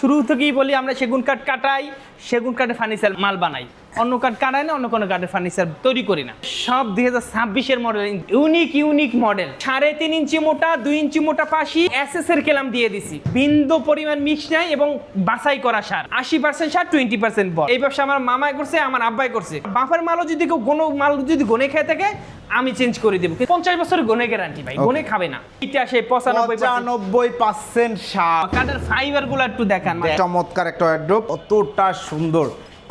শুরু থেকেই বলি আমরা সেগুন কাঠ কাটাই সেগুন কাঠে ফার্নিচার মাল বানাই। অন্য কাঠ কাটাই না অন্য কোনো কাঠের ফার্নিচার তৈরি করি না। সব দুই হাজার ছাব্বিশের মডেল ইউনিক ইউনিক মডেল সাড়ে তিন ইঞ্চি মোটা দুই ইঞ্চি মোটা পাশি এস এস এর কেলাম দিয়ে দিছি। বিন্দু পরিমাণ মিক্স নাই এবং বাছাই করা সার। আশি পার্সেন্ট সার টোয়েন্টি পার্সেন্ট বল। এই ব্যবসা আমার মামাই করছে আমার আব্বাই করছে। বাফের মালও যদি কেউ কোনো মাল যদি গনে খেয়ে থাকে আমি চেঞ্জ করে দেবো। পঞ্চাশ বছরের গনে গ্যারান্টি ভাই গনে খাবে না। এটা সে পঁচানব্বই পঁচানব্বই পার্সেন্ট সার। কাঠের ফাইবারগুলো একটু দেখান চমৎকার একটা ওয়ার্ড্রোপ অতটা সুন্দর।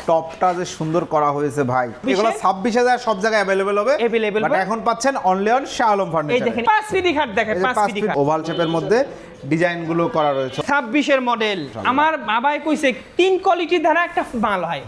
টপটা যে সুন্দর করা হয়েছে ভাই। এগুলো ছাব্বিশ হাজার সব জায়গায় অ্যাভেলেবেল হবে। এখন পাচ্ছেন only on Shah Alam furniture দেখেন পাঁচ ফিটি খাট দেখেন পাঁচ ফিটি ওভাল শেপের মধ্যে ডিজাইনগুলো করা রয়েছে। ছাব্বিশের মডেল আমার বাবাই কইছে তিন কোয়ালিটির দ্বারা একটা মাল হয়।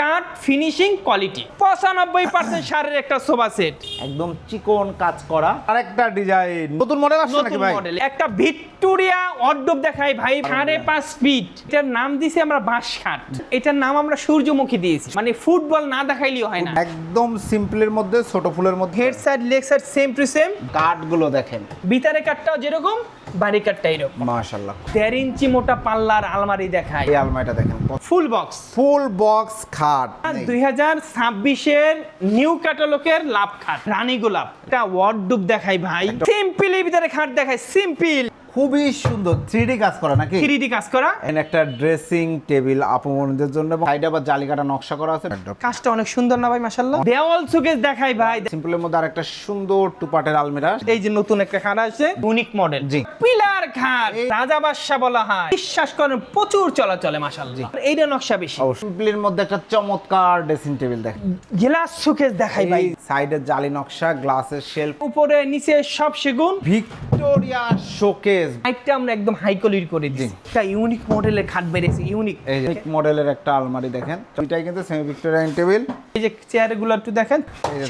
কাঠ ফিনিশিং কোয়ালিটি পঁচানব্বই পার্সেন্ট সারের একটা সোফা সেট একদম চিকন কাজ করা। আর একটা ডিজাইন। নতুন মডেল আসছে নাকি ভাই? মডেল একটা ভিক্টোরিয়া অর্ডব দেখাই ভাই সাড়ে পাঁচ ফিট এটার নাম দিছি আমরা বাঁশ খাট এটার নাম আমরা সূর্যমুখী দিয়েছি। মানে ফুটবল না দেখাইলেও হয় না। একদম সিম্পলের মধ্যে ছোট ফুলের মধ্যে। Head side leg side same to same কাঠগুলো দেখেন। ভিতরে কাঠটাও যেরকম বাড়ি কাঠটা এরকম। মাশাআল্লাহ। 13 ইঞ্চি মোটা পাল্লার আলমারি দেখায় এই আলমারিটা দেখেন। ফুল বক্স ফুল বক্স খাট। দুই হাজার ছাব্বিশের নিউ ক্যাটালগের লাভ খাট রানী গোলাপ। এটা ওয়ার্ডরোব দেখাই ভাই। সিম্পলি ভিতরে খাট দেখায় সিম্পল খুবই সুন্দর থ্রি কাজ করা নাকি? থ্রি কাজ করা। এখানে একটা ড্রেসিং টেবিল আপমনদের জন্য সাইডে আবার জালিকাটা নকশা করা আছে। কাজটা অনেক সুন্দর না ভাই মাসাল্লাহ দেওয়াল সুকেস দেখাই ভাই। সিম্পলের মধ্যে আরেকটা সুন্দর টুপাটের আলমিরা। এই যে নতুন একটা খাট আছে ইউনিক মডেল জি। পিলার খাট রাজা বাদশা বলা হয়। বিশ্বাস করেন প্রচুর চলাচলে মাসাল্লাহ এইটা নকশা বেশি। সিম্পলের মধ্যে একটা চমৎকার ড্রেসিং টেবিল দেখেন গ্লাস সুকেস দেখাই ভাই। সাইডে জালি নকশা গ্লাসের শেলফ উপরে নিচে সব সেগুন। Victoria showcase. হাইটটা আমরা একদম হাই কোয়ালিটি করে একটা ইউনিক মডেলের খাট ইউনিক যে মডেলের একটা আলমারি দেখেন। এটাই কিন্তু সেমি ভিক্টোরিয়ান টেবিল এই যে চেয়ারগুলো একটু দেখেন।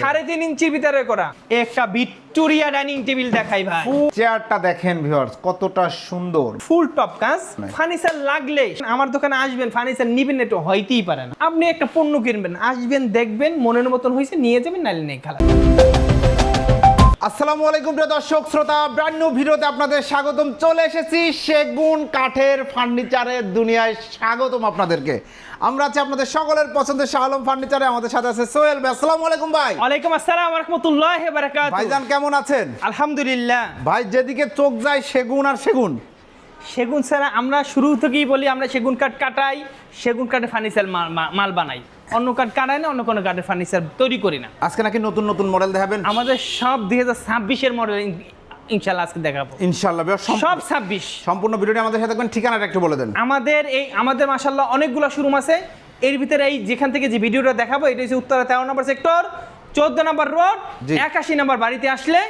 সাড়ে তিন ইঞ্চির ভিতরে করা। একটা ভিক্টোরিয়া ডাইনিং টেবিল দেখাই ভাই। চেয়ারটা দেখেন ভিউয়ার্স কতটা সুন্দর। ফুল টপ কাজ। ফার্নিচার লাগলে আমার দোকানে আসবেন ফার্নিচার নিবেন একটু হইতেই পারে না। আপনি একটা পণ্য কিনবেন আসবেন দেখবেন মনের মতন হয়েছে নিয়ে যাবেন নাইলে নেই খেলা। আসসালামু আলাইকুম প্রিয় দর্শক শ্রোতা ব্র্যান্ড নিউ ভিডিওতে আপনাদের স্বাগতম। চলে এসেছি সেগুন কাঠের ফার্নিচারের দুনিয়ায় স্বাগতম আপনাদেরকে। আমরা আছি আপনাদের সকলের পছন্দের শাহ আলম ফার্নিচারে আমাদের সাথে আছে সোহেল ভাই। আসসালামু আলাইকুম ভাই। ওয়ালাইকুম আসসালাম রহমতুল্লাহ বারাকাত ভাইজান কেমন আছেন? আলহামদুলিল্লাহ। ভাই যেদিকে চোখ যায় সেগুন আর সেগুন। সেগুন ছাড়া আমরা শুরু থেকেই বলি আমরা সেগুন কাঠ কাটাই সেগুন কাঠের ফার্নিচার মাল বানাই। অন্য কাঠ কাটাই না অন্য কোনো কাঠের ফার্নিচার তৈরি করি না। আজকে নাকি নতুন নতুন মডেল দেখাবেন? আমাদের সব দুই হাজার ছাব্বিশের মডেল ইনশাল্লাহ আজকে দেখাবো। ইনশাল্লাহ সব ছাব্বিশ। সম্পূর্ণ ভিডিওটি আমাদের সাথে থাকবেন ঠিকানাটা একটু বলে দেন। আমাদের এই আমাদের মাসাল্লাহ অনেকগুলো শোরুম আছে। এর ভিতরে এই যেখান থেকে যে ভিডিওটা দেখাবো এটা হচ্ছে উত্তরা তেরো নম্বর সেক্টর চোদ্দ নম্বর রোড। একাশি নম্বর বাড়িতে আসলে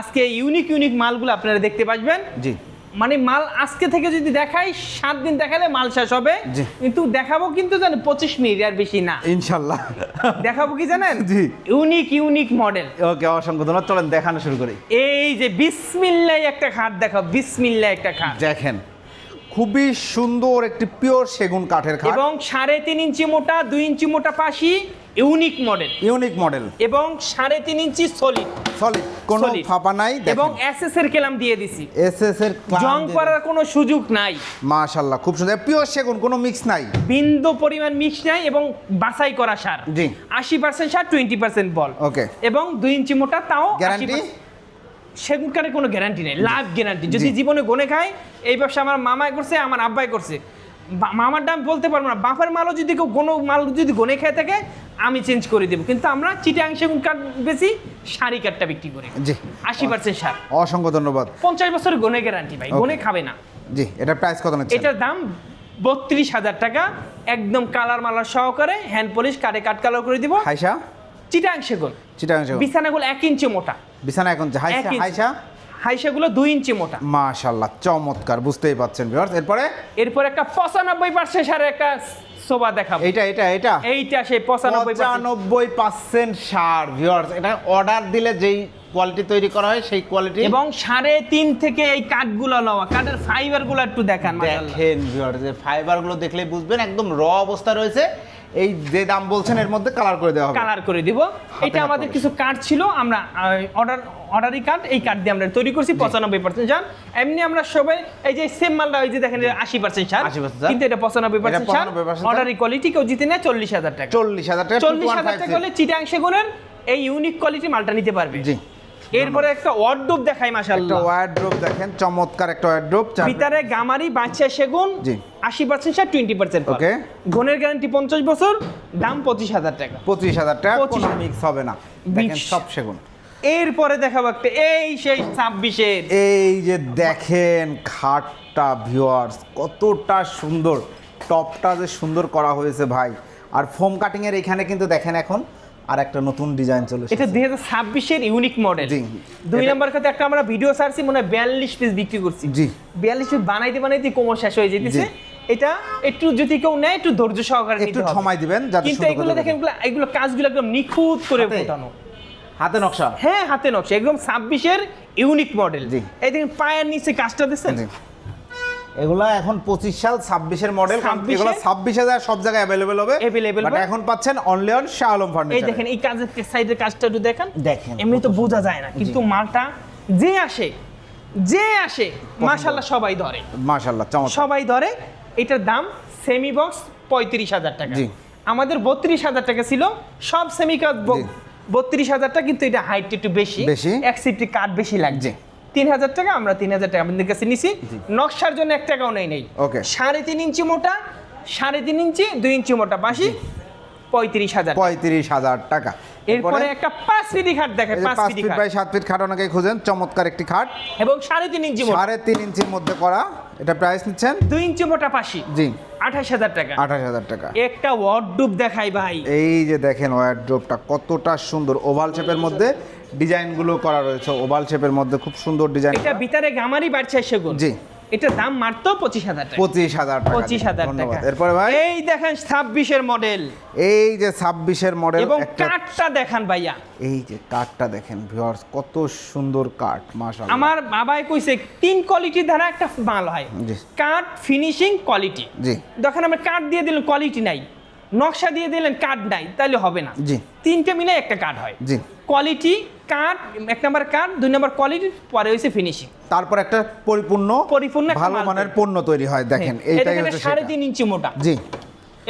আজকে ইউনিক ইউনিক মালগুলো আপনারা দেখতে পাবেন জি। মানে মাল আজকে থেকে যদি দেখাই সাত দিন দেখালে মাল শেষ হবে। কিন্তু দেখাবো কিন্তু জানেন পঁচিশ মিনিট আর বেশি না। ইনশাল্লাহ। দেখাবো কি জানেন? জি। Unique unique model. ওকে অসংখ্য ধন্যবাদ। চলেন দেখানো শুরু করি। এই যে বিসমিল্লাহ একটা খাট দেখাও বিসমিল্লাহ একটা খাট। দেখেন। খুবই সুন্দর একটি পিওর সেগুন কাঠের খাট। এবং সাড়ে তিন ইঞ্চি মোটা দুই ইঞ্চি মোটা পাশি ইউনিক মডেল। Unique model. এবং সাড়ে তিন ইঞ্চি সলিড সলিড কোনো। ফাঁপা নাই এবং এসএস এর কেলাম দিয়ে দিছি। এসএস এর জং করার কোনো সুযোগ নাই। মাশাআল্লাহ খুব সুন্দর। পিওর সেগুন কোনো মিক্স নাই। বিন্দু পরিমাণ মিক্স নাই এবং বাছাই করা সার। জি। আশি পার্সেন্ট সার টোয়েন্টি পার্সেন্ট বল। ওকে এবং দুই ইঞ্চি মোটা তাও গ্যারান্টি সেগুন কাঠের কোনো গ্যারান্টি নেই লাভ গ্যারান্টি যদি জীবনে গনে খায় এই ব্যবসা আমার মামাই করছে আমার আব্বাই করছে। মামার দাম বলতে পারব না। বাপের মালও যদি কেউ কোনো মাল যদি গনে খেয়ে থাকে আমি চেঞ্জ করে দেবো। কিন্তু আমরা চিটাং সেগুন কাঠ বেশি শাড়ি কাঠটা বিক্রি করি। জি। আশি পার্সেন্ট সার। অসংখ্য ধন্যবাদ। পঞ্চাশ বছরের গনে গ্যারান্টি ভাই. গনে খাবে না। জি এটা প্রাইস কত নিচ্ছেন? এটার দাম বত্রিশ হাজার টাকা। একদম কালার মালার সহকারে হ্যান্ড পলিশ কাটে কাট কালার করে দিব। হাইসা? চিটাং সেগুন। চিটাং সেগুন। বিছানাগুলো এক ইঞ্চি মোটা। বিছানা এখন যে হাইসা হাইসা? হাইসাগুলো দুই ইঞ্চি মোটা। মাশাআল্লাহ চমৎকার বুঝতেই পাচ্ছেন ভিউয়ার্স এরপরে? এরপর একটা পঁচানব্বই পার্সেন্ট সারের একটা সোফা দেখাবো। এইটা এটা এটা এইটা সেই পঁচানব্বই পঁচানব্বই পার্সেন্ট সার ভিউয়ার্স এটা অর্ডার দিলে যেই কোয়ালিটি তৈরি করা হয় সেই কোয়ালিটি এবং সাড়ে তিন থেকে এই কাঠগুলো নেওয়া কাঠের ফাইবারগুলো একটু দেখান। দেখেন ভিউয়ার্স ফাইবারগুলো দেখলে বুঝবেন একদম র অবস্থা রয়েছে। এই যে দাম বলছেন এর মধ্যে কালার করে দেওয়া হবে। কালার করে দিব। এটা আমাদের কিছু কার্ড ছিল আমরা অর্ডার অর্ডারি কার্ড এই কার্ড দিয়ে আমরা তৈরি করছি পঁচানব্বই পার্সেন্ট যান। এমনি আমরা সবাই এই যে সেম মালটা ওই যে দেখেন আশি পার্সেন্ট ছাড়। 80% ছাড়। কিন্তু এটা পঁচানব্বই পার্সেন্ট ছাড়। 95% ছাড়। অর্ডারি কোয়ালিটি কেউ জিতে নেয় চল্লিশ হাজার টাকা। চল্লিশ হাজার টাকা চল্লিশ হাজার টাকা হলে চিটাং সেগুনের এই ইউনিক কোয়ালিটি মালটা নিতে পারবে। জি। এরপরে একটা ওয়ার্ডরোব দেখাই একটা মাশাআল্লাহ ওয়ার্ড্রোপ দেখেন চমৎকার একটা ওয়ার্ড্রোপ ভিতরে গামারি বাচ্চা সেগুন জি। আশি পার্সেন্ট সার টোয়েন্টি পার্সেন্ট Okay. গুণের গ্যারান্টি পঞ্চাশ বছর দাম পঁচিশ হাজার টাকা। পঁচিশ হাজার টাকা 25 কোনো মিক্স হবে না। দেখেন সব সেগুন। এরপরে দেখাবো একটা এই সেই ছাব্বিশের। এই যে দেখেন খাটটা ভিউয়ার্স কতটা সুন্দর। টপটা যে সুন্দর করা হয়েছে ভাই। আর ফোম কাটিং এর এখানে কিন্তু দেখেন এখন আর একটা নতুন ডিজাইন চলে এটা এসেছে দুই হাজার ছাব্বিশের ইউনিক মডেল জি। দুই এটা- নম্বর কথা একটা আমরা ভিডিও ছাড়ছি মনে হয় বিয়াল্লিশ পিস বিক্রি করছি জি বিয়াল্লিশ পিস বানাইতে বানাইতে কোমর শেষ হয়ে যেতেছে এটা একটু যদি কেউ নেয় একটু ধৈর্য সহকারে একটু। সময় দিবেন যাতে কিন্তু এগুলো দেখেন এগুলো এগুলো কাজগুলো একদম নিখুঁত করে? ফোটানো হাতে নকশা হ্যাঁ হাতে নকশা একদম ছাব্বিশের ইউনিক মডেল জি। এই দেখেন পায়ের নিচে কাজটা দিচ্ছেন। এগুলা এখন পঁচিশ সাল ছাব্বিশের মডেল এগুলো ছাব্বিশ হাজার সব জায়গায় অ্যাভেলেবেল হবে। Available but. এখন পাচ্ছেন অনলি অন শাহ আলম এই দেখেন এই কাজের সাইডের কাজটা একটু দেখেন। দেখেন এমনি তো বোঝা যায় না কিন্তু মালটা যে আসে যে আসে মাশাল্লাহ সবাই ধরে। চমৎকার। সবাই ধরে এটার দাম সেমি বক্স পঁয়ত্রিশ হাজার টাকা। জি। আমাদের বত্রিশ হাজার টাকা ছিল সব সেমি বত্রিশ হাজার টাকা কিন্তু এটা হাইট একটু বেশি। বেশি। এক সিফটি কাঠ বেশি লাগছে। তিন হাজার টাকা আমরা তিন হাজার টাকা আমাদের কাছে নিছি। নকশার জন্য এক টাকাও নেই নেই। ওকে। সাড়ে তিন ইঞ্চি মোটা সাড়ে তিন ইঞ্চি দুই ইঞ্চি মোটা বাসি পঁয়ত্রিশ হাজার পঁয়ত্রিশ হাজার টাকা। এরপরে একটা ফিটি খাট দেখেন ফিট বাই ফিট খাট অনেকে খুঁজেন চমৎকার একটি খাট। এবং সাড়ে তিন ইঞ্চি মোটা। সাড়ে তিন ইঞ্চির মধ্যে করা এটা প্রাইস নিচ্ছেন? ইঞ্চি মোটা পাশি। জি। আঠাশ হাজার টাকা। আঠাশ হাজার টাকা। একটা ওয়ার্ডরোব দেখাই ভাই। এই যে দেখেন ওয়ারড্রোপটা কতটা সুন্দর। ওভাল শেপের মধ্যে ডিজাইনগুলো করা রয়েছে। ওভাল শেপের মধ্যে খুব সুন্দর ডিজাইন এটা ভিতরে গামারি বাড়ছে সেগুন। জি। এটা দাম মাত্র পঁচিশ হাজার টাকা। পঁচিশ হাজার টাকা পঁচিশ হাজার। টাকা। এরপরে ভাই? এই দেখেন ছাব্বিশের মডেল এই যে ছাব্বিশের মডেল এবং কাঠটা দেখান ভাইয়া। এই যে কাঠটা দেখেন ভিউয়ার্স কত সুন্দর কাঠ মাশাআল্লাহ। আমার বাবাই কইছে তিন কোয়ালিটি দ্বারা একটা মাল হয়। কাঠ ফিনিশিং কোয়ালিটি জি। দেখেন আমরা কাঠ দিয়ে দিলাম কোয়ালিটি নাই। নকশা দিয়ে দিলেন কাঠ নাই তাহলে হবে না। জি। তিনটে মিলে একটা কাঠ হয়। জি। কোয়ালিটি কাঠ এক নম্বর কাঠ দুই নম্বর কোয়ালিটি পরে হয়েছে ফিনিশিং তারপর একটা পরিপূর্ণ পরিপূর্ণ ভালো মানের পণ্য তৈরি হয় দেখেন এইটাই হচ্ছে সাড়ে তিন ইঞ্চি মোটা। জি।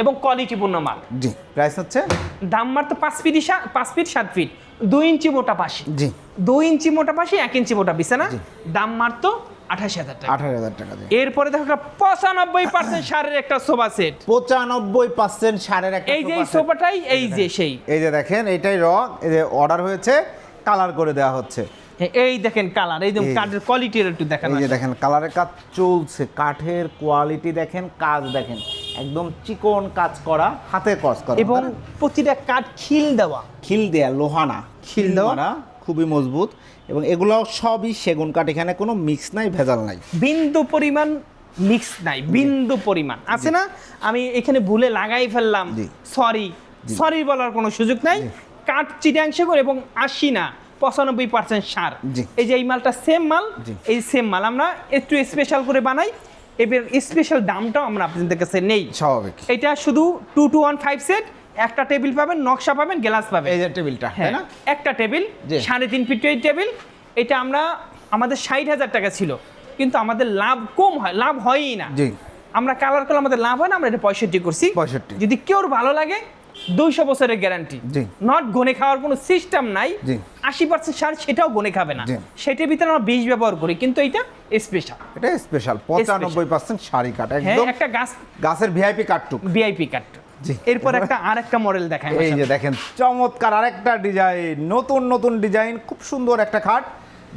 এবং কোয়ালিটিপূর্ণ মাল। জি প্রাইস হচ্ছে? দাম মাত্র পাঁচ ফিট পাঁচ ফিট সাত ফিট দুই ইঞ্চি মোটা পাশি। জি। দুই ইঞ্চি মোটা পাশি এক ইঞ্চি মোটা বিছানা। দাম মাত্র আঠাশ হাজার টাকা। আঠারো হাজার টাকা দিয়ে। এরপরে দেখো পঁচানব্বই পার্সেন্ট সারের একটা সোফা সেট। পঁচানব্বই পার্সেন্ট সারের একটা এই যে এই sofa set। সোফাটাই এই যে সেই। এই যে দেখেন এইটাই র এই যে অর্ডার হয়েছে কালার করে দেওয়া হচ্ছে। এই দেখেন কালার এই। কাঠের কোয়ালিটির একটু দেখেন এই যে দেখেন কালারের কাজ চলছে কাঠের কোয়ালিটি দেখেন কাজ দেখেন। একদম চিকন কাজ করা হাতে কাজ করা। এবং প্রতিটা কাঠ খিল দেওয়া। খিল দেয়া লোহানা। খিল খিল দেওয়া। খুবই মজবুত এবং এগুলো সবই সেগুন কাঠ। এখানে কোনো মিক্স নাই ভেজাল নাই। বিন্দু পরিমাণ মিক্স নাই বিন্দু পরিমাণ। আছে না? আমি এখানে ভুলে লাগাই ফেললাম। সরি সরি বলার কোনো সুযোগ নাই। কাঠ চিটাংশ করে এবং আশি না পঁচানব্বই পার্সেন্ট সার। এই যে এই মালটা সেম মাল এই সেম মাল। আমরা একটু স্পেশাল করে বানাই। এবার স্পেশাল দামটাও আমরা আপনাদের কাছে নেই। স্বাভাবিক। এটা শুধু two two one five set একটা টেবিল পাবেন নকশা পাবেন গ্লাস পাবেন। এই যে টেবিলটা তাই হ্যাঁ না? একটা টেবিল। সাড়ে তিন ফিট এই টেবিল। এটা আমরা আমাদের ষাট হাজার টাকা ছিল কিন্তু আমাদের লাভ কম হয় লাভ হয়ই না। জি। আমরা কালার করলে আমাদের লাভ হয় না আমরা এটা পঁয়ষট্টি করছি। 65 যদি কেউ ভালো লাগে দুইশো বছরের গ্যারান্টি জি। নট গনে খাওয়ার কোনো সিস্টেম নাই। জি। আশি পার্সেন্ট সার সেটাও গনে খাবে না। সেটার ভিতরে আমরা বীজ ব্যবহার করি কিন্তু এটা স্পেশাল এটা স্পেশাল পঁচানব্বই পার্সেন্ট কাঠ হ্যাঁ একদম একটা গাছ গাছের ভিআইপি কাঠটুক। ভিআইপি কাট জি। এরপর একটা আরেকটা মডেল দেখায় এই যে দেখেন চমৎকার আরেকটা ডিজাইন নতুন নতুন ডিজাইন খুব সুন্দর একটা খাট।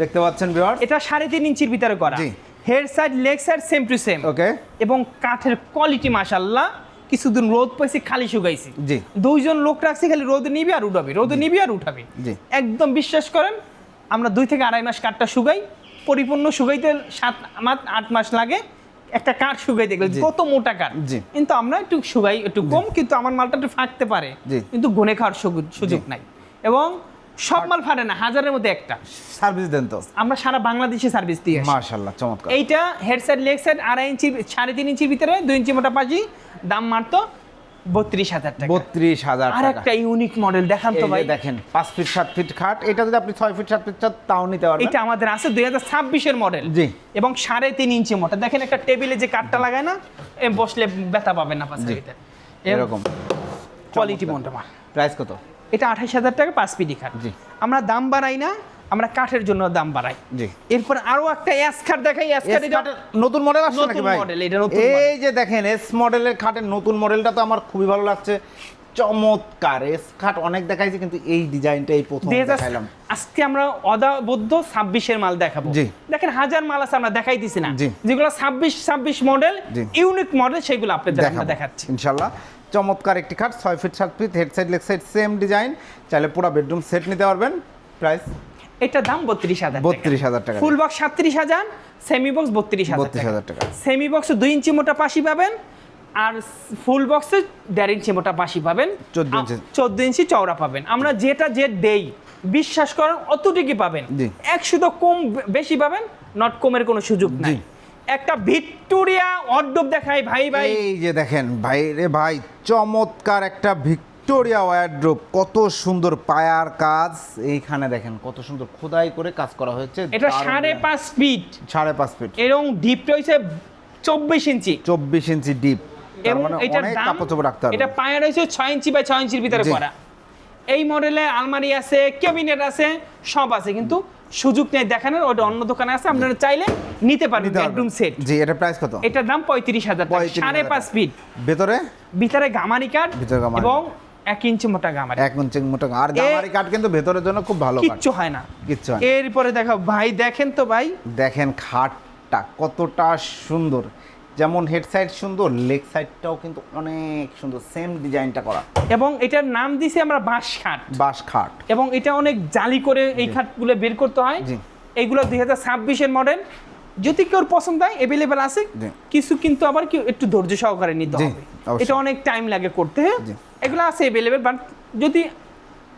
দেখতে পাচ্ছেন ভিউয়ার এটা সাড়ে তিন ইঞ্চির ভিতরে করা। Head side leg side same to same okay এবং কাঠের কোয়ালিটি মাশাল্লাহ কিছুদিন রোদ পাইছি খালি শুকাইছি। জি। দুইজন লোক রাখছি খালি রোদ নিবি আর উঠাবি রোদ নিবি আর উঠাবি। জি। একদম বিশ্বাস করেন আমরা দুই থেকে আড়াই মাস কাঠটা শুকাই পরিপূর্ণ শুকাইতে সাত আট মাস লাগে। একটা কাঠ শুকাই দেখলে কত মোটা কাঠ। কিন্তু আমরা একটু শুকাই একটু কম কিন্তু আমার মালটা একটু ফাঁকতে পারে। কিন্তু গনে খাওয়ার সুযোগ- নাই। এবং সব মাল ফাটে না হাজারের মধ্যে একটা। সার্ভিস দেন তো। আমরা সারা বাংলাদেশে সার্ভিস দিয়ে আসি। মার্শাল্লাহ চমৎকার। এইটা হেড সাইড লেগ সাইড আড়াই ইঞ্চি সাড়ে তিন ইঞ্চির ভিতরে দুই ইঞ্চি মোটা পাজি দাম মারতো বত্রিশ হাজার টাকা। বত্রিশ হাজার আর একটা ইউনিক মডেল দেখান তো ভাই। দেখেন পাঁচ ফিট সাত ফিট খাট। এটা যদি আপনি ছয় ফিট সাত ফিট চান তাও নিতে পারবেন। এটা আমাদের আছে দুই হাজার ছাব্বিশের মডেল জি। এবং সাড়ে তিন ইঞ্চি মোটা দেখেন একটা টেবিলে যে কাঠটা লাগায় না বসলে ব্যথা পাবেন না পাশে এরকম। কোয়ালিটি মাল প্রাইস কত? এটা আঠাশ হাজার টাকা পাঁচ পিডি খাট। জি। আমরা দাম বাড়াই না আমরা কাঠের জন্য দাম বাড়াই। জি। এরপর আরও একটা এস খাট দেখাই এস খাট নতুন মডেল আসছে নাকি ভাই? model, এটা নতুন এই যে দেখেন এস মডেলের খাটের নতুন মডেলটা তো আমার খুবই ভালো লাগছে। চমৎকার এস খাট অনেক দেখাইছি কিন্তু এই ডিজাইনটা এই প্রথম দেখাইলাম। আজকে আমরা অদাবদ্ধ ছাব্বিশের মাল দেখাবো। জি। দেখেন হাজার মাল আছে আমরা দেখাই দিছি না। যেগুলো ছাব্বিশ ছাব্বিশ মডেল। ইউনিক মডেল সেগুলো আপনাদের আমরা দেখাচ্ছি। ইনশাল্লাহ চমৎকার একটি খাট ছয় ফিট সাত feet head side leg side same design চাইলে পুরো বেডরুম সেট নিতে পারবেন। প্রাইস এটা দাম বত্রিশ হাজার বত্রিশ হাজার টাকা। ফুল বক্স সাতত্রিশ হাজার সেমি বক্স বত্রিশ হাজার বত্রিশ হাজার টাকা। সেমি বক্সে দুই ইঞ্চি মোটা পাশি পাবেন আর ফুল বক্সে দেড় ইঞ্চি মোটা পাশি পাবেন। 14 ইঞ্চি। চোদ্দ ইঞ্চি চওড়া পাবেন। আমরা যেটা যে দেই বিশ্বাস করেন অতটুকুই পাবেন। একশো তো কম বেশি পাবেন নট কমের কোনো সুযোগ নাই। একটা ভিক্টোরিয়া অর্ডব দেখাই ভাই ভাই। এই যে দেখেন ভাই রে ভাই চমৎকার একটা ভিক্টোরিয়া ওয়ারড্রোপ কত সুন্দর পায়ার কাজ। এইখানে দেখেন কত সুন্দর খোদাই করে কাজ করা হয়েছে। এটা সাড়ে পাঁচ ফিট। সাড়ে পাঁচ ফিট। এরকম ডিপটা হয়েছে চব্বিশ ইঞ্চি। চব্বিশ ইঞ্চি ডিপ এবং মানে রাখতে হবে। এটা রয়েছে ছয় ইঞ্চি ছয় ইঞ্চির ভিতরে করা। এই মডেলে আলমারি আছে ক্যাবিনেট আছে সব আছে। কিন্তু সুযোগ নেই দেখানোর ওটা অন্য দোকানে আছে। আপনারা চাইলে নিতে বেডরুম সেট জি এটা প্রাইস কত? এটার দাম পঁয়ত্রিশ হাজার সাড়ে পাঁচ ফিট ভেতরে? ভিতরে গামারি কাঠ গামারি। এবং এক ইঞ্চি মোটা গামারি। এক ইঞ্চি মোটা আর গামারি কাঠ কিন্তু ভেতরের জন্য খুব ভালো কিচ্ছু হয় না। কিচ্ছু হয় এরপরে দেখো ভাই দেখেন তো ভাই। দেখেন খাটটা কতটা সুন্দর। যেমন হেড সাইড সুন্দর লেগ সাইডটাও কিন্তু অনেক সুন্দর সেম ডিজাইনটা করা। এবং এটার নাম দিছি আমরা বাঁশ খাট। বাস খাট। এবং এটা অনেক জালি করে এই খাটগুলো বের করতে হয়। জি। এইগুলো দুই হাজার ছাব্বিশের মডেল যদি কেউ পছন্দ হয় অ্যাভেলেবেল আছে। কিছু কিন্তু আবার কি একটু ধৈর্য সহকারে নিতে হবে। এটা অনেক টাইম লাগে করতে। হ্যাঁ। এগুলো আছে অ্যাভেলেবেল বাট যদি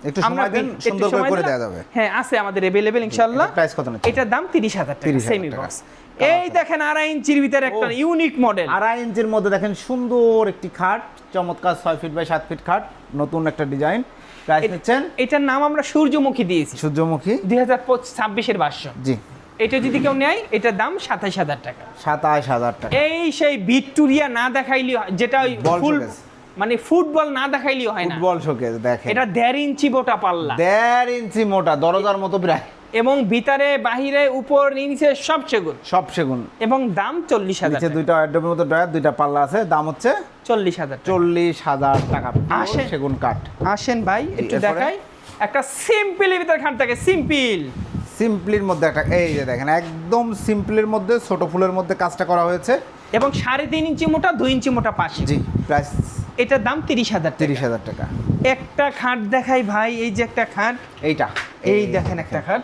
একটু সময় দেন সুন্দর করে করে দেওয়া যাবে। হ্যাঁ আছে আমাদের অ্যাভেলেবেল ইনশাল্লাহ প্রাইস কত নিচ্ছে এটার দাম তিরিশ হাজার টাকা সেমি বক্স এই দেখেন আড়াই ইঞ্চির ভিতরে একটা ইউনিক মডেল আড়াই ইঞ্চির মধ্যে দেখেন সুন্দর একটি খাট চমৎকার ছয় ফিট বাই সাত ফিট খাট নতুন একটা ডিজাইন প্রাইস নিচ্ছেন? এটার নাম আমরা সূর্যমুখী দিয়েছি। সূর্যমুখী? দুই হাজার ছাব্বিশের বাস্য জি। এটা যদি কেউ নেয় এটার দাম সাতাশ হাজার টাকা। সাতাশ হাজার টাকা। এই সেই ভিক্টোরিয়া না দেখাইলি যেটা ওই ফুল। মানে ফুটবল না দেখাইলেও হয় না। ফুটবল শোকেস দেখেন। এটা দেড় ইঞ্চি মোটা পাল্লা। দেড় ইঞ্চি মোটা দরজার মতো প্রায়। এবং ভিতরে বাহিরে উপর নিচে সব সেগুন। সব সেগুন। এবং দাম চল্লিশ হাজার নিচে দুইটা অ্যাডবের মতো ড্রয়ার দুইটা পাল্লা আছে দাম হচ্ছে চল্লিশ হাজার টাকা। চল্লিশ হাজার টাকা আসেন। সেগুন কাঠ আসেন ভাই একটু দেখাই। একটা সিম্পলের ভিতরে খাট থাকে সিম্পল সিম্পলির মধ্যে একটা এই যে দেখেন একদম সিম্পলের মধ্যে ছোট ফুলের মধ্যে কাজটা করা হয়েছে। এবং সাড়ে তিন ইঞ্চি মোটা দুই ইঞ্চি মোটা পাশে। জি প্রাইস এটার দাম তিরিশ হাজার তিরিশ হাজার টাকা। একটা খাট দেখাই ভাই এই যে একটা খাট। এইটা। এই দেখেন একটা খাট।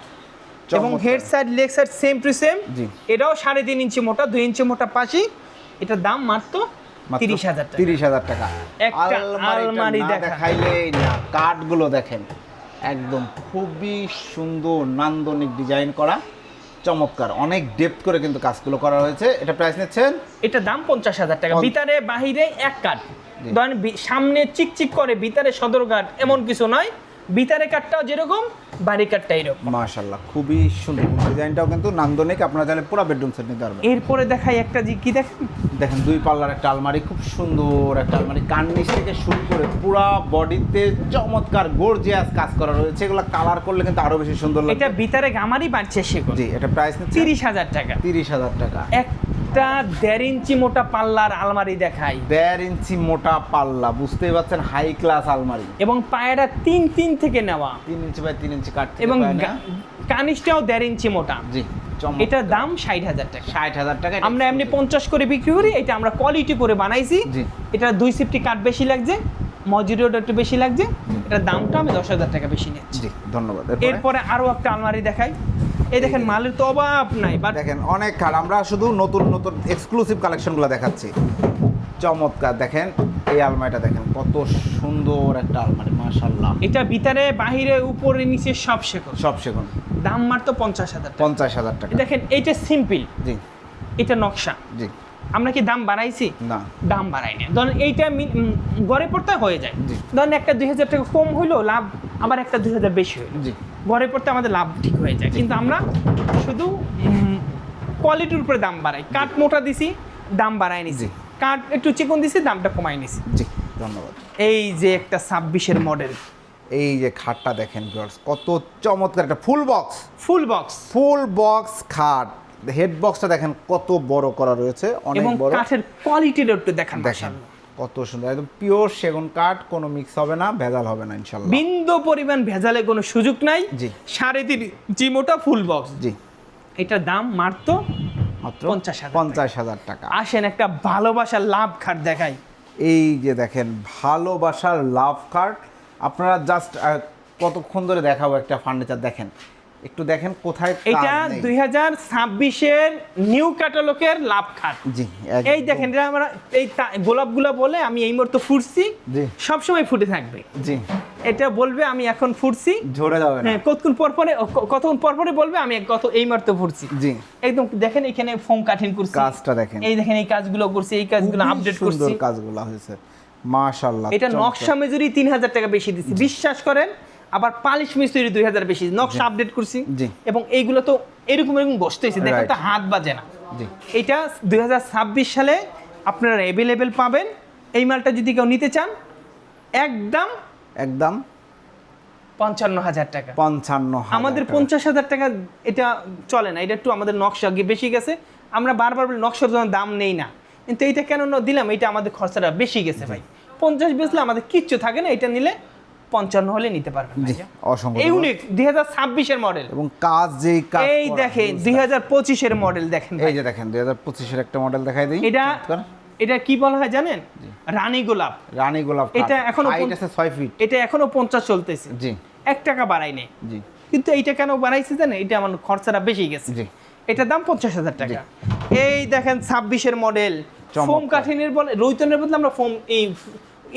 এবং head side leg side same to same জি। এটাও সাড়ে তিন ইঞ্চি মোটা দুই ইঞ্চি মোটা পাশি। এটার দাম মাত্র তিরিশ হাজার তিরিশ হাজার টাকা। একটা আলমারি না দেখা। দেখাইলেই না কাঠগুলো দেখেন। একদম খুবই সুন্দর নান্দনিক ডিজাইন করা। চমৎকার। অনেক ডেপথ করে কিন্তু কাজগুলো করা হয়েছে। এটা প্রাইস নিচ্ছেন? এটার দাম পঞ্চাশ হাজার টাকা। ভিতরে বাহিরে এক কাঠ। ধরেন সামনে চিকচিক করে ভিতরে সদর কাঠ এমন কিছু নয় ভিতরে কাঠটাও যেরকম বাড়ি কাঠটা এরকম। মাশাল্লাহ খুবই সুন্দর। ডিজাইনটাও কিন্তু নান্দনিক আপনারা চাইলে পুরো বেডরুম সেট নিতে পারবেন। এরপরে দেখাই একটা জি কি দেখেন? দেখেন দুই পাল্লার একটা আলমারি খুব সুন্দর একটা আলমারি। কার্নিশ থেকে শুরু করে পুরা বডিতে চমৎকার গর্জিয়াস কাজ করা রয়েছে। এগুলো কালার করলে কিন্তু আরও বেশি সুন্দর লাগে এটা লাগবে। ভিতরে গামারি বাড়ছে সেগুন জি এটা প্রাইস নিচ্ছে তিরিশ হাজার টাকা। তিরিশ হাজার টাকা। একটা দেড় ইঞ্চি মোটা পাল্লার আলমারি দেখাই। দেড় ইঞ্চি মোটা পাল্লা বুঝতেই পারছেন হাই ক্লাস আলমারি। এবং পায়রা তিন তিন থেকে নেওয়া। তিন ইঞ্চি বাই তিন ইঞ্চি কাঠ এবং কানিসটাও দেড় ইঞ্চি মোটা। জি এটার দাম ষাট হাজার টাকা। ষাট হাজার টাকা আমরা এমনি পঞ্চাশ করে বিক্রি করি এটা আমরা কোয়ালিটি করে বানাইছি। এটা দুই সিফটি কাঠ বেশি লাগছে মজুরিওটা একটু বেশি লাগছে। এটার দামটা আমি দশ হাজার টাকা বেশি নিচ্ছি। ধন্যবাদ। এরপরে? এরপরে আরও একটা আলমারি দেখাই। এই দেখেন মালের তো অভাব নাই বাট দেখেন অনেক কাঠ আমরা শুধু নতুন নতুন এক্সক্লুসিভ কালেকশনগুলো দেখাচ্ছি। চমৎকার দেখেন এই আলমারিটা দেখেন কত সুন্দর একটা আলমারি মাশাল্লাহ এটা ভিতরে বাহিরে উপরে নিচে সব শেখো সব সেগুন। দাম মাত্র পঞ্চাশ হাজার পঞ্চাশ হাজার টাকা। দেখেন এইটা সিম্পল জি। এটা নকশা। জি। আমরা কি দাম বাড়াইছি? না। দাম বাড়াই না ধরেন এইটা গড়ে পড়তে হয়ে যায়। ধরেন একটা দুই হাজার টাকা কম হইল লাভ আবার একটা দুই হাজার বেশি হইল। জি। গড়ে পড়তে আমাদের লাভ ঠিক হয়ে যায়। কিন্তু আমরা শুধু কোয়ালিটির উপরে দাম বাড়াই। কাঠ মোটা দিছি দাম বাড়াই নিছি। কাঠ একটু চিকন দিছি দামটা কমাই নিছি। জি ধন্যবাদ। এই যে একটা ছাব্বিশের মডেল এই যে খাটটা দেখেন ভিউয়ার্স কত চমৎকার একটা full box full box full box খাট। হেড বক্সটা দেখেন কত বড় করা রয়েছে অনেক এবং বড়। কাঠের কোয়ালিটির একটু দেখান দেখেন। কত সুন্দর। একদম পিওর সেগুন কাঠ কোনো মিক্স হবে না ভেজাল হবে না ইনশাল্লাহ। বিন্দু পরিমাণ ভেজালে কোনো সুযোগ নাই। জি। সাড়ে তিন জিমোটা ফুল বক্স জি। এটার দাম মাত্র মাত্র পঞ্চাশ পঞ্চাশ হাজার টাকা। আসেন একটা ভালোবাসার লাভ খাট দেখাই। এই যে দেখেন ভালোবাসার লাভ কার্ড আপনারা জাস্ট কতক্ষণ ধরে দেখাবো একটা ফার্নিচার দেখেন। একটু দেখেন কোথায় এটা দুই হাজার ছাব্বিশের নিউ ক্যাটালগের লাভ খাট জি এই দেখেন এটা আমরা এই গোলাপগুলা বলে আমি এই মুহূর্তে ফুটছি। সবসময় ফুটে থাকবে। জি। এটা বলবে আমি এখন ফুটছি। ঝরে যাবে হ্যাঁ কতক্ষণ পর পরে কতক্ষণ পর পরে বলবে আমি কত এই মুহূর্তে ফুটছি। জি। একদম দেখেন এখানে ফোম কাঠিন করছি। কাজটা দেখেন। এই দেখেন এই কাজগুলো করছি এই কাজগুলো আপডেট সুন্দর করছি। কাজগুলো হয়েছে। মাশাআল্লাহ এটা নকশা মেজুরি তিন হাজার টাকা বেশি দিচ্ছি। বিশ্বাস করেন আবার পালিশ মিস্ত্রি দুই হাজার বেশি নকশা আপডেট করছি। এবং এইগুলো তো এরকম এরকম বসতে হয়েছে। দেখেন. তো হাত বাজে না। এটা দুই হাজার ছাব্বিশ সালে আপনারা অ্যাভেলেবেল পাবেন। এই মালটা যদি কেউ নিতে চান একদম একদম পঞ্চান্ন হাজার টাকা। পঞ্চান্ন আমাদের পঞ্চাশ হাজার টাকা এটা চলে না। এটা একটু আমাদের নকশা গিয়ে বেশি গেছে। আমরা বারবার বলি নকশার জন্য দাম নেই না। কিন্তু এইটা কেন দিলাম? এটা আমাদের খরচাটা বেশি গেছে ভাই। পঞ্চাশ বেচলে আমাদের কিচ্ছু থাকে না। এটা নিলে পঞ্চান্ন হলে নিতে পারবেন অসংখ্য এই ধন্যবাদ। দুই হাজার ছাব্বিশের মডেল এবং কাজ কাজ এই দেখেন দুই হাজার পঁচিশের মডেল দেখেন এই যে দেখেন দুই হাজার পঁচিশের একটা মডেল দেখাই দিই। এটা এটা কি বলা হয় জানেন? রানী গোলাপ। রানী গোলাপ এটা এখনও ছয় ফিট এটা এখনও পঞ্চাশ চলতেছে। জি। এক টাকা বাড়াই নেই। জি। কিন্তু এইটা কেন বাড়াইছে জানেন? এটা আমার খরচাটা বেশি গেছে। জি। এটার দাম পঞ্চাশ হাজার টাকা। এই দেখেন ছাব্বিশের মডেল ফোম কাঠিনের বলে রৈতনের বদলে আমরা ফোম এই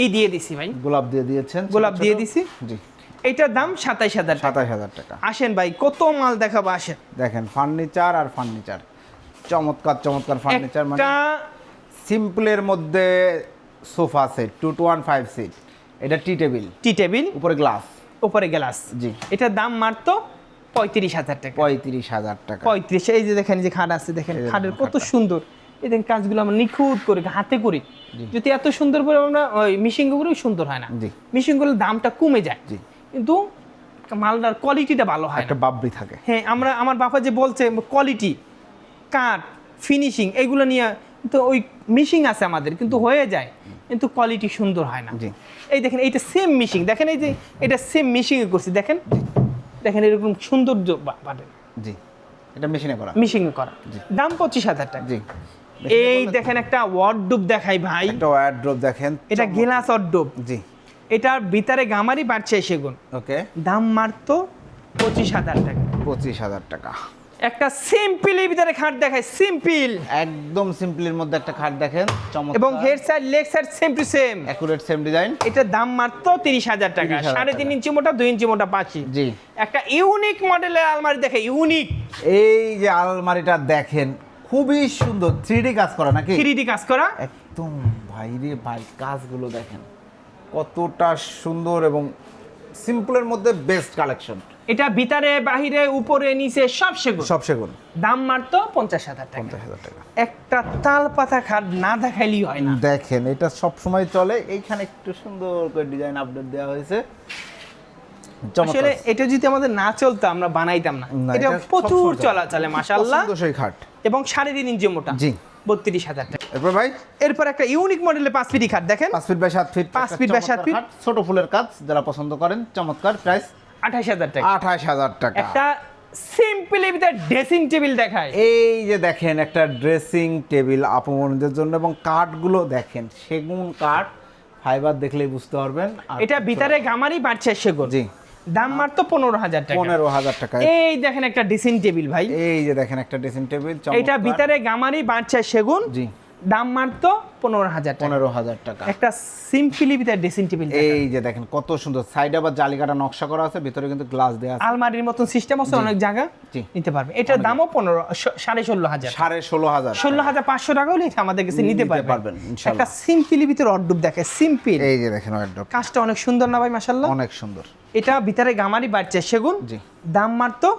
ই দিয়ে দিছি ভাই। গোলাপ দিয়ে দিয়েছেন গোলাপ দিয়ে দিছি। জি। এইটার দাম সাতাইশ হাজার সাতাশ হাজার টাকা। আসেন ভাই কত মাল দেখাবো আসেন। দেখেন ফার্নিচার আর ফার্নিচার। চমৎকার চমৎকার ফার্নিচার মানে সিম্পলের মধ্যে sofa set two two one five seat. এটা টি টেবিল। Tea table. উপরে গ্লাস। উপরে গ্লাস। জি। এটার দাম মাত্র পঁয়ত্রিশ হাজার টাকা। পঁয়ত্রিশ হাজার টাকা। পঁয়ত্রিশ এই যে দেখেন যে খাট আছে দেখেন খাটের কত সুন্দর। এই দেখেন কাজগুলো আমরা নিখুঁত করে হাতে করি। যদি এত সুন্দর করে আমরা ওই মিশিং করে সুন্দর হয় না। জি। মিশিং দামটা কমে যায়। জি। কিন্তু মালটার কোয়ালিটিটা ভালো হয় একটা বাবরি থাকে। হ্যাঁ আমরা আমার বাবা যে বলছে কোয়ালিটি কাঠ ফিনিশিং এগুলো নিয়ে তো ওই মিশিং আছে আমাদের কিন্তু হয়ে যায়। কিন্তু কোয়ালিটি সুন্দর হয় না। জি। এই দেখেন এইটা সেম মিশিং দেখেন এই যে এটা সেম মিশিং করছি। দেখেন দেখেন এরকম সৌন্দর্য বা- বাড়ে। জি। এটা মেশিনে করা। মিশিং করা। দাম পঁচিশ হাজার টাকা। জি। এই দেখেন একটা ওয়ার্ডরোব দেখাই ভাই। একটা ওয়ার্ড্রপ দেখেন। এটা। গেলাস ওয়ার্ডরোব জি। এটার ভিতরে গামারি বাড়ছে সেগুন। ওকে। দাম মারত পঁচিশ হাজার টাকা। পঁচিশ হাজার টাকা। একটা সিম্পলের ভিতরে খাট দেখায় সিম্পল একদম সিম্পলের মধ্যে একটা খাট দেখেন চমৎকার। এবং head side leg side same to same accurate same design এটার দাম মাত্র তিরিশ হাজার টাকা। 30,000 সাড়ে তিন ইঞ্চি মোটা দুই ইঞ্চি মোটা পাঁচি জি। একটা ইউনিক মডেলের আলমারি দেখে ইউনিক এই যে আলমারিটা দেখেন খুবই সুন্দর। থ্রি কাজ করা নাকি? থ্রি ডি কাজ করা। একদম ভাইরে ভাই কাজগুলো দেখেন। কতটা সুন্দর এবং সিম্পলের মধ্যে বেস্ট কালেকশন। এটা ভিতরে বাহিরে উপরে নিচে সব সেগুন। সব সেগুন। দাম মাত্র পঞ্চাশ হাজার টাকা। পঞ্চাশ হাজার টাকা। একটা তাল পাতা খাট না দেখাইলেই হয় না। দেখেন এটা সব সময় চলে। এইখানে একটু সুন্দর করে ডিজাইন আপডেট দেওয়া হয়েছে। আসলে এটা যদি আমাদের না চলতো আমরা বানাইতাম না। এটা প্রচুর চলা চলে পছন্দসই খাট। এবং তিন ইঞ্চি মোটা। জি। বত্রিশ হাজার টাকা। এরপর ভাই? এরপর একটা ইউনিক মডেলের পাঁচ ফিটি খাট দেখেন। পাঁচ ফিট বাই সাত ফিট। পাঁচ ফিট বাই সাত ফিট। ছোট ফুলের কাজ যারা পছন্দ করেন চমৎকার প্রাইস আঠাশ হাজার টাকা। আঠাশ হাজার টাকা। একটা সিম্পলি ভিতরে ড্রেসিং টেবিল দেখায় এই যে দেখেন একটা ড্রেসিং টেবিল আপমনদের জন্য এবং কাঠগুলো দেখেন সেগুন কাঠ ফাইবার দেখলেই বুঝতে পারবেন। এটা ভিতরে গামারি বাড়ছে সেগুন। জি। দাম মাত্র পনেরো হাজার টাকা। পনেরো হাজার টাকা। এই দেখেন একটা ড্রেসিং টেবিল ভাই। এই যে দেখেন একটা ড্রেসিং টেবিল এটা ভিতরে গামারি বাড়ছে সেগুন। জি। দাম মাত্র পনেরো হাজার পনেরো হাজার টাকা। একটা সিম্পলি ভিতরে ড্রেসিং টেবিল এই যে দেখেন কত সুন্দর। সাইডে আবার জালিকাটা নকশা করা আছে ভিতরে কিন্তু গ্লাস দেওয়া আছে। আলমারির মতন সিস্টেম আছে অনেক জায়গা। নিতে পারবে। এটার দামও পনেরো সাড়ে ষোলো হাজার। সাড়ে ষোলো হাজার ষোলো হাজার পাঁচশো টাকা হলে আমাদের কাছে নিতে পারবেন একটা সিম্পলি ভিতরে অর্ডুপ দেখে সিম্পল এই যে দেখেন ওয়ার্ড্রপ কাজটা অনেক সুন্দর না ভাই মাসাল্লাহ অনেক সুন্দর। এটা ভিতরে গামারি বাড়ছে সেগুন। জি। দাম মারতো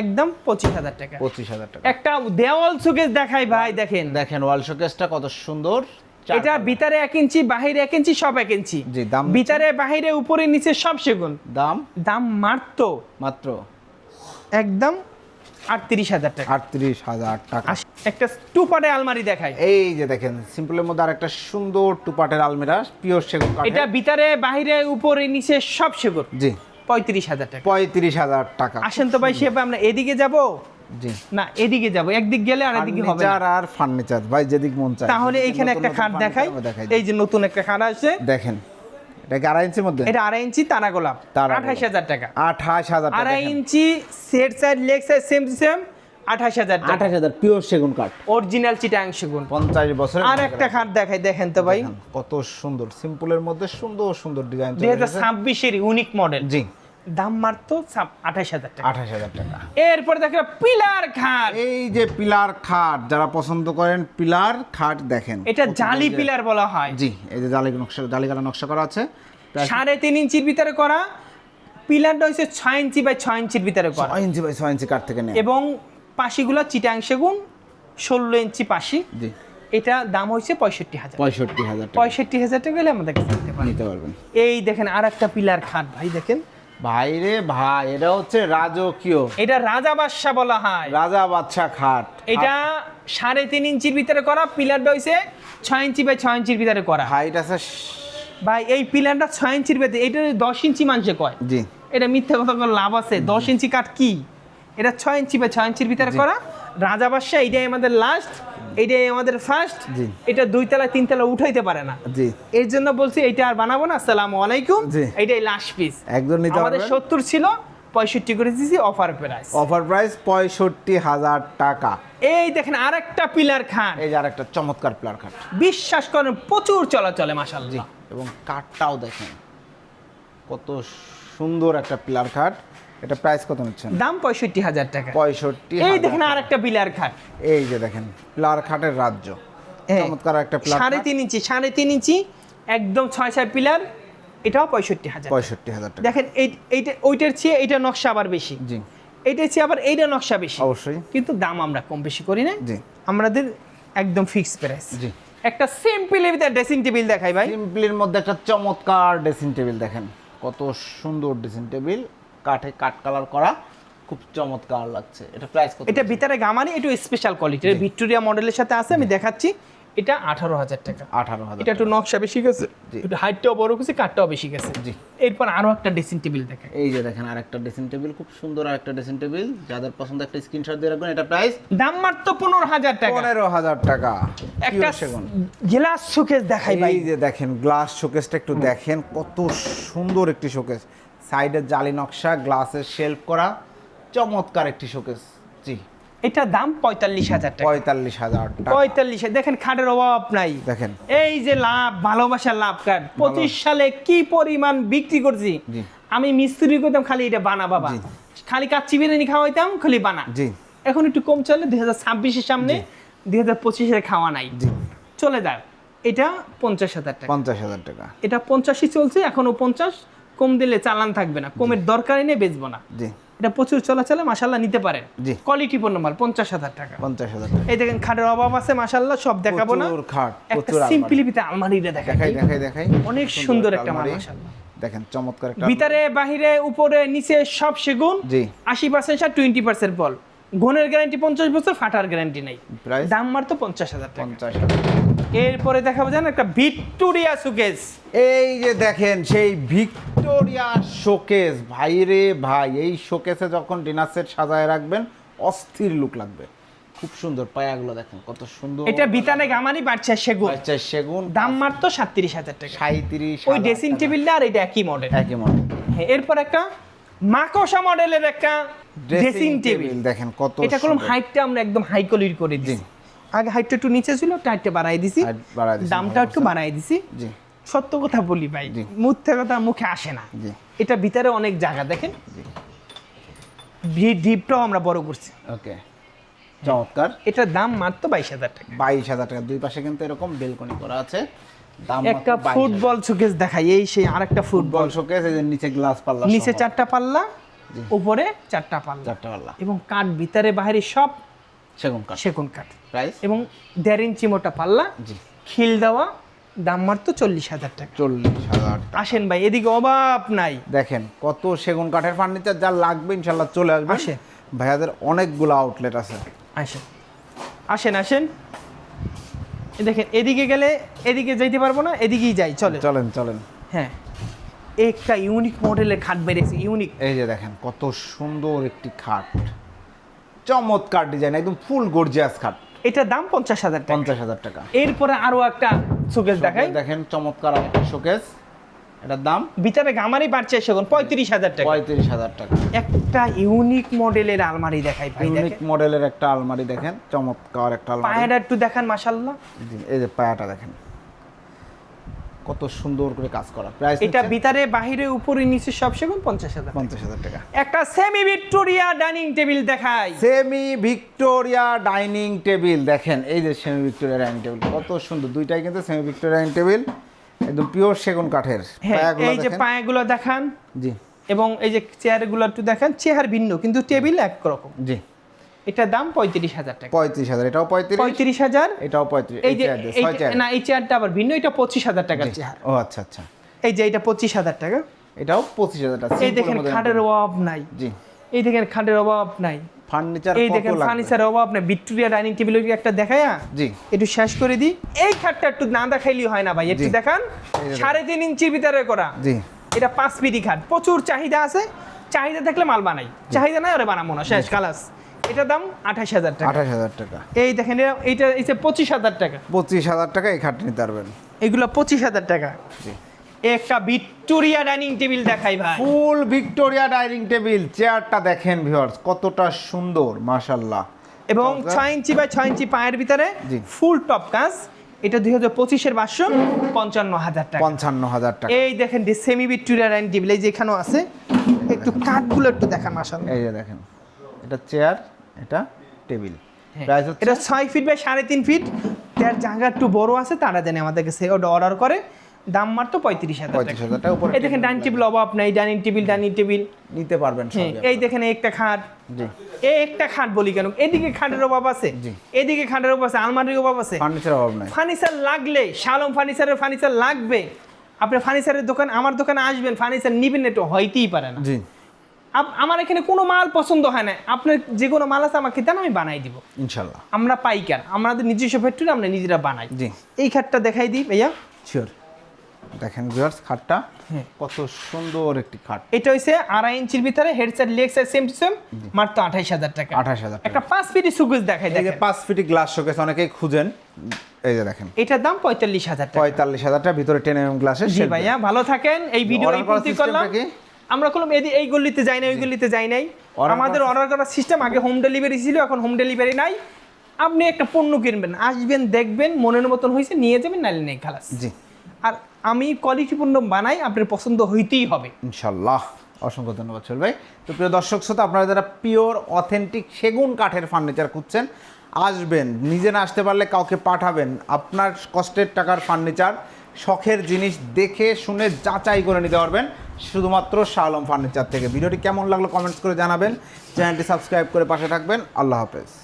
একদম পঁচিশ হাজার টাকা। পঁচিশ হাজার টাকা। একটা দেওয়াল শোকেস দেখাই ভাই দেখেন। দেখেন ওয়াল শোকেসটা কত সুন্দর। এটা ভিতরে এক ইঞ্চি বাহিরে এক ইঞ্চি সব এক ইঞ্চি। জি, দাম ভিতরে বাহিরে উপরে নিচে সব সেগুন। দাম? দাম মারতো মাত্র। একদম আটত্রিশ হাজার টাকা। আটত্রিশ হাজার টাকা। একটা টু আলমারি দেখাই। এই যে দেখেন সিম্পলের মধ্যে আরেকটা সুন্দর টুপাটের আলমিরা পিওর সেগুন এটা ভিতরে বাহিরে উপরে নিচে সব সেগুন। জি। পঁয়ত্রিশ হাজার টাকা। পঁয়ত্রিশ হাজার টাকা। আসেন তো ভাই সেভাবে আমরা এদিকে যাব? জি। না এদিকে যাব। একদিক গেলে আর এদিকে হবে। ফার্নিচার আর ফার্নিচার ভাই যেদিক মন চায়। তাহলে এইখানে একটা খাট দেখাই। এই যে নতুন একটা খাট আছে। দেখেন। এটা আড়াই ইঞ্চির মধ্যে? এটা আড়াই ইঞ্চি তারা গোলাপ আঠাশ হাজার টাকা। আঠাশ হাজার আড়াই inch set side leg side same same আঠাশ হাজার আঠাশ হাজার পিওর সেগুন কাঠ। অরিজিনাল চিটাং সেগুন। পঞ্চাশ বছর আর একটা খাট দেখাই দেখেন তো ভাই। কত সুন্দর সিম্পলের মধ্যে সুন্দর সুন্দর ডিজাইন দুই হাজার ছাব্বিশের ইউনিক মডেল জি। দাম মারতো আঠাশ হাজার টাকা। আঠাশ হাজার টাকা। এরপর দেখেন পিলার খাট। এই যে পিলার খাট যারা পছন্দ করেন পিলার খাট দেখেন। এটা জালি পিলার বলা হয়। জি এই যে জালি নকশা জালিকাটা নকশা করা আছে। সাড়ে তিন ইঞ্চির ভিতরে করা। পিলারটা হচ্ছে ছয় ইঞ্চি বাই ছয় ইঞ্চির ভিতরে করা। ছয় ইঞ্চি বাই ছয় ইঞ্চি কাঠ থেকে নেয়। এবং পাশিগুলো চিটাং সেগুন ষোলো ইঞ্চি পাশি। জি। এটা দাম হয়েছে পঁয়ষট্টি হাজার পঁয়ষট্টি হাজার পঁয়ষট্টি হাজার টাকা হলে আমাদের নিতে পারবেন। এই দেখেন আর একটা পিলার খাট ভাই দেখেন। ভাই রে ভাই এটা হচ্ছে রাজকীয়। এটা রাজা বাদশা বলা হয়। রাজা বাদশা খাট। এটা সাড়ে তিন ইঞ্চির ভিতরে করা পিলারটা হয়েছে ছয় ইঞ্চি বাই ছয় ইঞ্চির ভিতরে করা। হাইট আছে ভাই এই পিলারটা ছয় ইঞ্চির ভিতরে এটা দশ ইঞ্চি মানুষে কয়? জি। এটা মিথ্যা কথা করে লাভ আছে। দশ ইঞ্চি কাঠ কি? এটা ছয় ইঞ্চি বা ছয় ইঞ্চির ভিতরে করা। রাজা বাদশা এটাই আমাদের লাস্ট এটাই আমাদের ফার্স্ট জি। এটা দুই তলা তিন তলা উঠাইতে পারে না। জি। এর জন্য বলছি এটা আর বানাবো না। আসসালামু আলাইকুম। জি। এটাই লাস্ট পিস একজন নিতে আমাদের সত্তর ছিল পঁয়ষট্টি করে দিয়েছি অফার প্রাইস অফার প্রাইস পঁয়ষট্টি হাজার টাকা। এই দেখেন আর একটা পিলার খান এই যে আর একটা চমৎকার প্লার খাট। বিশ্বাস করেন প্রচুর চলাচলে মাসাল্লাহ এবং কাঠটাও দেখেন। কত সুন্দর একটা পিলার খাট। এটা প্রাইস কত নিচ্ছেন? দাম পঁয়ষট্টি হাজার টাকা। পঁয়ষট্টি এই দেখেন আর একটা পিলার খাট। এই যে দেখেন পিলার খাটের রাজ্য। চমৎকার একটা সাড়ে তিন ইঞ্চি সাড়ে তিন ইঞ্চি একদম ছয় ছয় পিলার এটাও পঁয়ষট্টি হাজার পঁয়ষট্টি হাজার টাকা। দেখেন এই এইটা ওইটার চেয়ে এইটা নকশা আবার বেশি। জি। এইটার চেয়ে আবার এইটা নকশা বেশি। অবশ্যই। কিন্তু দাম আমরা কম বেশি করি না। জি। আমাদের একদম ফিক্স প্রাইস জি। একটা সিম্পল ড্রেসিং টেবিল দেখাই ভাই। সিম্পলির মধ্যে একটা চমৎকার ড্রেসিং টেবিল দেখেন। কত সুন্দর ড্রেসিং টেবিল কাঠে কাঠ কালার করা খুব চমৎকার লাগছে। এটা প্রাইস কত এটা ভিতরে গামানি একটু স্পেশাল কোয়ালিটির ভিক্টোরিয়া মডেলের সাথে আছে আমি দেখাচ্ছি। এটা আঠারো হাজার টাকা। আঠারো হাজার এটা একটু নকশা বেশি গেছে জি। একটু হাইটটাও বড় গেছে কাঠটাও বেশি গেছে। জি। এরপর আরও একটা ড্রেসিং টেবিল দেখাই। এই যে দেখেন আরেকটা ড্রেসিং টেবিল খুব সুন্দর আরেকটা ড্রেসিং টেবিল যাদের পছন্দ একটা স্ক্রিনশট দিয়ে রাখবেন এটা প্রাইস দাম মাত্র পনেরো হাজার টাকা। পনেরো হাজার টাকা। একটা সেগুন। গ্লাস শোকেস দেখাই ভাই। এই যে দেখেন গ্লাস শোকেসটা একটু দেখেন কত সুন্দর একটি শোকেস সাইডে জালি নকশা গ্লাসের শেলফ করা চমৎকার একটি শোকেস। জি। এটা দাম পঁয়তাল্লিশ হাজার টাকা। পঁয়তাল্লিশ হাজার পঁয়তাল্লিশ দেখেন খাটের অভাব নাই। দেখেন। এই যে লাভ ভালোবাসার লাভ কার্ড পঁচিশ সালে কি পরিমাণ বিক্রি করছি? আমি মিস্ত্রি করতাম খালি এটা বানা বাবা। খালি কাচ্চি বিরিয়ানি খাওয়াইতাম খালি বানা। জি। এখন একটু কম চলে দুই হাজার ছাব্বিশের সামনে দুই হাজার পঁচিশের খাওয়া নাই। জি। চলে যায় এটা পঞ্চাশ হাজার টাকা। পঞ্চাশ হাজার টাকা। এটা পঞ্চাশই চলছে এখনও পঞ্চাশ। কম দিলে চালান থাকবে না। কমের দরকারই নেই বেচবো না। জি। এটা প্রচুর চলাচলে মাসাল্লাহ নিতে পারেন। জি। কোয়ালিটি পণ্য মাল পঞ্চাশ হাজার টাকা। পঞ্চাশ হাজার টাকা। এই দেখেন খাটের অভাব আছে মাসাল্লাহ সব দেখাবো না। প্রচুর খাট একটা। সিম্পলিতে আলমারিটা দেখাই। দেখাই দেখাই দেখাই। অনেক সুন্দর একটা মাল। মাশাআল্লাহ। দেখেন চমৎকার একটা ভিতরে বাহিরে উপরে নিচে সব সেগুন। জি। আশি পার্সেন্ট সার টোয়েন্টি পার্সেন্ট বল। ঘনের গ্যারান্টি পঞ্চাশ বছর ফাটার গ্যারান্টি নেই। দাম মার তো পঞ্চাশ হাজার টাকা। পঞ্চাশ এরপরে দেখাবো জান একটা ভিক্টোরিয়া সুকেস এই যে দেখেন সেই ভিক্টোরিয়া শোকেস। ভাই রে ভাই এই শোকেসে যখন ডিনার সেট সাজায় রাখবেন অস্থির লুক লাগবে। খুব সুন্দর পায়াগুলো দেখেন কত সুন্দর। এটা বিতানে গামারি বাড়ছে সেগুন। আচ্ছা সেগুন দাম মার তো সাতত্রিশ হাজার টাকা। সাঁত্রিশ ওই ড্রেসিং টেবিলটা আর এটা একই মডেল একই মডেল এরপর একটা মাকসা মডেলের একটা ড্রেসিং টেবিল দেখেন কত এটা করলাম হাইটটা আমরা একদম হাই কোয়ালিটি করে দিই আগে হাইটটা একটু নিচে ছিল টাইটটা বাড়াই দিছি। দামটা একটু বাড়াই দিছি। জি। সত্য কথা বলি ভাই জি। মুখে কথা মুখে আসে না। জি। এটা ভিতরে অনেক জায়গা দেখেন। ভি- ডিপটাও আমরা বড় করছি। ওকে। চমৎকার। এটার দাম মাত্র বাইশ হাজার টাকা। বাইশ হাজার টাকা। দুই পাশে কিন্তু এরকম বেলকনি করা আছে। দাম একটা ফুটবল শোকেস দেখাই এই সেই আরেকটা ফুটবল ফুটবল। শোকেস এই যে নিচে গ্লাস পাল্লা নিচে চারটা পাল্লা উপরে চারটা পাল্লা। চারটা পাল্লা। এবং কাঠ ভিতরে বাইরে সব সেগুন কাঠ। সেগুন কাঠ। প্রাইস এবং দেড় ইঞ্চি মোটা পাল্লা। জি। খিল দেওয়া দাম মাত্র চল্লিশ হাজার টাকা। চল্লিশ হাজার আসেন ভাই এদিকে অভাব নাই। দেখেন কত সেগুন কাঠের ফার্নিচার যা লাগবে ইনশাল্লাহ চলে আসবে। আসেন। ভাইয়াদের অনেকগুলো আউটলেট আছে। আসেন। আসেন আসেন। দেখেন এদিকে গেলে এদিকে যাইতে পারব না এদিকেই যাই চলে চলেন চলেন। হ্যাঁ। একটা ইউনিক মডেলের খাট বেরিয়েছে ইউনিক এই যে দেখেন কত সুন্দর একটি খাট। চমৎকার ডিজাইন একদম ফুল গর্জিয়াস খাট। এটার দাম পঞ্চাশ হাজার টাকা। পঞ্চাশ হাজার টাকা। এরপরে আরও একটা শোকেস দেখাই। দেখেন চমৎকার একটা শোকেস এটার দাম? ভিতরে গামারি বাড়ছে সেগুন পঁয়ত্রিশ হাজার টাকা। পঁয়ত্রিশ হাজার টাকা। একটা ইউনিক মডেলের আলমারি দেখাই ভাই ইউনিক মডেলের একটা আলমারি দেখেন চমৎকার একটা আলমারি। পায়েটা একটু দেখেন মাসাল্লাহ জি, এই যে পায়াটা দেখেন। কত সুন্দর করে কাজ করা। প্রাইস এটা ভিতরে বাহিরে উপরে নিচে সব সেগুন পঞ্চাশ হাজার পঞ্চাশ হাজার টাকা। একটা সেমি ভিক্টোরিয়া ডাইনিং টেবিল দেখাই। সেমি ভিক্টোরিয়া ডাইনিং টেবিল দেখেন এই যে সেমি ভিক্টোরিয়া ডাইনিং টেবিল কত সুন্দর। দুইটাই কিন্তু সেমি ভিক্টোরিয়া ডাইনিং টেবিল একদম পিওর সেগুন কাঠের। হ্যাঁ এই যে। পায়াগুলো দেখান। জি। এবং এই যে চেয়ারগুলো একটু দেখান চেয়ার ভিন্ন কিন্তু টেবিল একরকম জি। এটার দাম পঁয়ত্রিশ হাজার টাকা। পঁয়ত্রিশ হাজার এটাও পঁয়ত্রিশ? পঁয়ত্রিশ হাজার। এটাও পঁয়ত্রিশ এই যে না এই চেয়ারটা আবার ভিন্ন এটা পঁচিশ হাজার টাকার চেয়ার। ও আচ্ছা আচ্ছা। এই যে এটা পঁচিশ হাজার টাকা। এটাও পঁচিশ হাজার টাকা এই দেখেন খাটের অভাব নাই। জি। এই দেখেন খাটের অভাব নাই। ফার্নিচার এই দেখেন ফার্নিচারের অভাব নাই। ভিক্টোরিয়া ডাইনিং টেবিল একটা দেখায়া? জি। একটু শেষ করে দিই। এই খাটটা একটু না দেখাইলেই হয় না ভাই একটু দেখান। সাড়ে তিন ইঞ্চির ভিতরে করা। জি। এটা পাঁচ পিটি খাট। প্রচুর চাহিদা আছে। চাহিদা থাকলে মাল বানাই। চাহিদা নাই ওরা বানাবো না। শেষ খালাস। এটার দাম আঠাশ হাজার টাকা। আঠাশ হাজার টাকা। এই দেখেন এইটা এই যে পঁচিশ হাজার টাকা। পঁচিশ হাজার টাকা এই খাট নিতে পারবেন এগুলো পঁচিশ হাজার টাকা। একটা ভিক্টোরিয়া ডাইনিং টেবিল দেখাই ভাই। ফুল ভিক্টোরিয়া ডাইনিং টেবিল চেয়ারটা দেখেন ভিউয়ার্স কতটা সুন্দর মাশাল্লাহ এবং। ছয় ইঞ্চি বাই ছয় ইঞ্চি পায়ের ভিতরে। ফুল টপ কাজ। এটা দুই হাজার পঁচিশের বাস্য পঞ্চান্ন হাজার টাকা। পঞ্চান্ন হাজার টাকা। এই দেখেন সেমি ভিক্টোরিয়া ডাইনিং টেবিল এই যে এখানেও আছে। একটু কাঠগুলো একটু দেখান মাসাল এই যে দেখেন এটা চেয়ার এটা টেবিল। হ্যাঁ। প্রাইস হচ্ছে এটা ছয় ফিট বাই সাড়ে তিন ফিট। যার জায়গা একটু বড় আছে তারা জানে আমাদের কাছে ওটা অর্ডার করে। দাম মাত্র পঁয়ত্রিশ হাজার পঁয়ত্রিশ হাজার টাকা এই দেখেন ডাইনিং টেবিল অভাব নাই ডাইনিং টেবিল ডাইনিং টেবিল। নিতে পারবেন হ্যাঁ এই দেখেন একটা খাট। জি। এই একটা খাট বলি কেন? এদিকে খাটের অভাব আছে। জি। এদিকে খাটের অভাব আছে আলমারির অভাব আছে। ফার্নিচার অভাব নাই। ফার্নিচার লাগলে শালম ফার্নিচারের ফার্নিচার লাগবে। আপনি ফার্নিচারের দোকান আমার দোকানে আসবেন ফার্নিচার নিবেন এটা হইতেই পারে না। জি। আমার এখানে কোনো মাল পছন্দ হয় না। আপনার যে কোনো মাল আছে আমাকে দেন আমি বানাই দিব। ইনশাল্লাহ। আমরা পাইকার। আমাদের নিজস্ব ফ্যাক্টরি আমরা নিজেরা বানাই। জি। এই খাটটা দেখাই দিই ভাইয়া। শিওর দেখেন ভিউয়ার্স খাটটা হ্যাঁ। কত সুন্দর একটি খাট। এটা হইছে আড়াই ইঞ্চির ভিতরে headset leg size same to same মাত্র আঠাইশ হাজার টাকা। আঠাশ হাজার একটা পাঁচ ফিটি সুগুজ দেখাই দেখেন। পাঁচ ফিটি গ্লাস শোকেস অনেকেই খুঁজেন। এই যে দেখেন। এটার দাম পঁয়তাল্লিশ হাজার টাকা। পঁয়তাল্লিশ হাজার টাকা ভিতরে টেন এম গ্লাসের জি ভাইয়া ভালো থাকেন। এই ভিডিও করলাম? আমরা কোনো এই এই গল্লিতে যাই না ওই গল্লিতে যাই নাই। আমাদের অর্ডার করার সিস্টেম আগে হোম ডেলিভারি ছিল এখন হোম ডেলিভারি নাই। আপনি একটা পণ্য কিনবেন আসবেন দেখবেন মনের মতন হয়েছে নিয়ে যাবেন নাইলে নেই খালাস। জি। আর আমি কোয়ালিটি পণ্য বানাই আপনার পছন্দ হইতেই হবে। ইনশাল্লাহ অসংখ্য ধন্যবাদ সোহেল ভাই। তো প্রিয় দর্শক শ্রোতা আপনারা যারা পিওর অথেন্টিক সেগুন কাঠের ফার্নিচার খুঁজছেন আসবেন। নিজে না আসতে পারলে কাউকে পাঠাবেন। আপনার কষ্টের টাকার ফার্নিচার শখের জিনিস দেখে শুনে যাচাই করে নিতে পারবেন। শুধুমাত্র শালম ফার্নিচার থেকে। ভিডিওটি কেমন লাগল কমেন্টস করে জানাবেন। চ্যানেলটি সাবস্ক্রাইব করে পাশে থাকবেন। আল্লাহ হাফেজ।